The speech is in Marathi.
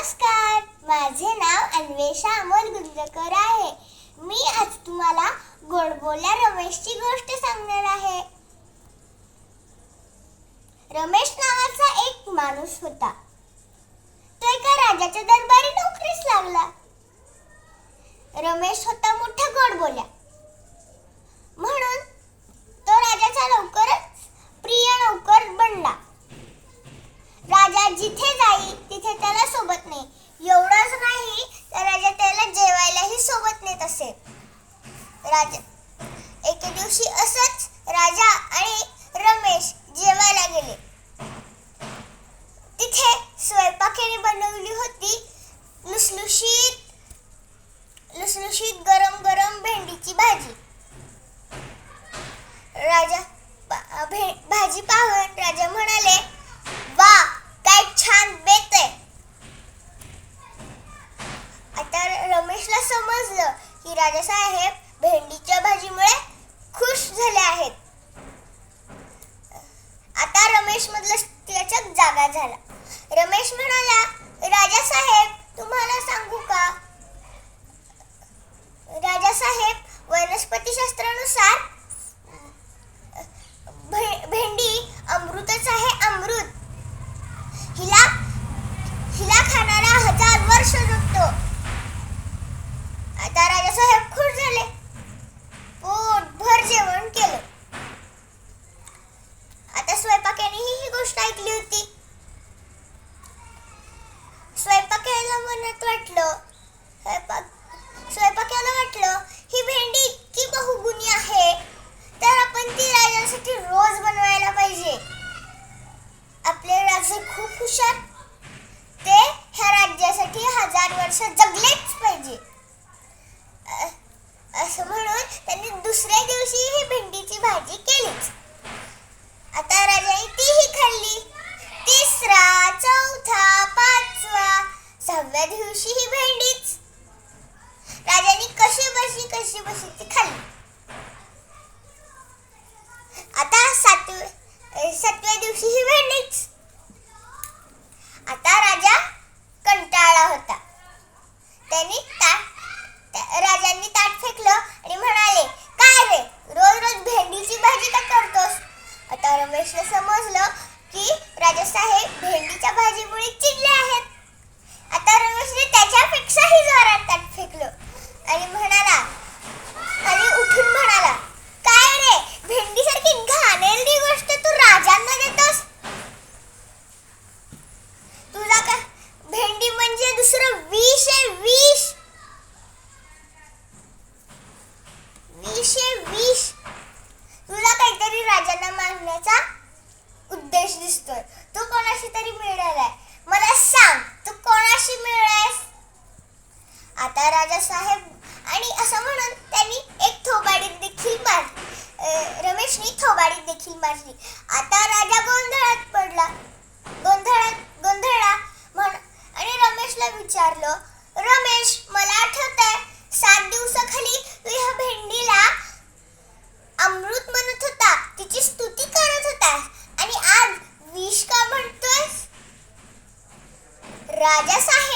नमस्कार. माझे नाव अन्वेषा अमोल गुंजकर आहे. मी आज तुम्हाला गोडबोल्या रमेशची गोष्ट सांगणार आहे. रमेश नावाचा एक माणूस होता. तो एका राजाच्या दरबारी नोकरीस लागला. रमेश होता मोठा गोडबोल्या. सोबत असे राजा एके दिवशी असंच राजा आणि रमेश जेवायला गेले. तिथे स्वयंपाकीने बनवली होती लुसलुशीत लुसलुशीत गरम गरम भेंडीची भाजी. राजा भे- भाजी पाहून राजा म्हणाले वा काय छान बेत आहे. आता रमेशला समजलं की राजासाहेब भेंडीच्या भाजीमुळे खुश झाले आहेत. आता रमेश मधला त्याच्यात जागा झाला. रमेश म्हणाला राजासाहेब तुम्हाला सांगू का राजासाहेब वनस्पतीशास्त्रानुसार भे- भेंडी अमृतच आहे अमृत हिला हिला खाणारा हजार वर्ष जगतो आता राजासाहेब खुश झाले पोटभर जेवण केलं आता स्वयंपाक्यानेही ही गोष्ट ऐकली होती स्वयंपाक्याला मनात वाटलं. स्वयंपाक स्वयंपाक्याला वाटलं ही भेंडी इतकी बहुगुणी आहे. तर आपण ती राजासाठी रोज बनवायला पाहिजे. आपले राजे खूप हुशार. ते ह्या राज्यासाठी हजार वर्ष जगलेच पाहिजे अ- असं म्हणून त्यांनी दुसऱ्या दिवशी ही भेंडीची भाजी केलीच आता राजाने तीही खाल्ली तिसरा चौथा पाचवा सहाव्या दिवशी ही भेंडीच राजाने कशी बशी कशी बशी ती खाल्ली आता सातवे सातव्या दिवशी ही भेंडीच आता राजा कंटाळा होता. त्याने ताट राजांनी ताट फेकलं आणि म्हणाले काय रे रोज रोज भेंडीची भाजी का करतोस? आता रमेशला समजलं की राजा साहेब भेंडीच्या भाजीमुळे चिडले आहेत. आता रमेशने त्याच्यापेक्षा जोरात ताट फेकलं आणि म्हणाला आणि उठून म्हणाला काय रे भेंडीसारखी घाणेरडी गोष्ट तू राजांना देतोस तुला का भेंडी म्हणजे दुसरं विष आहे विष विष आहे विष तुला काहीतरी राजांना मारण्याचा उद्देश दिसतोय तू कोणाशी तरी मिळालाय मला सांग तू कोणाशी मिळालायस आता राजा साहेब आणि असं म्हणून त्यांनी एक थोबाडीत देखील मार प्रश्नी रमेशनी थोबाडीत देखील मारली. आता राजा गोंधळात पडला. गोंधळात गोंधळा म्हण आणि रमेशला विचारलं रमेश मला आठवत आहे सात दिवसाखाली तू ह्या भेंडीला अमृत म्हणत होता. तिची स्तुती करत होता. आणि आज विष का म्हणतोय राजा साहेब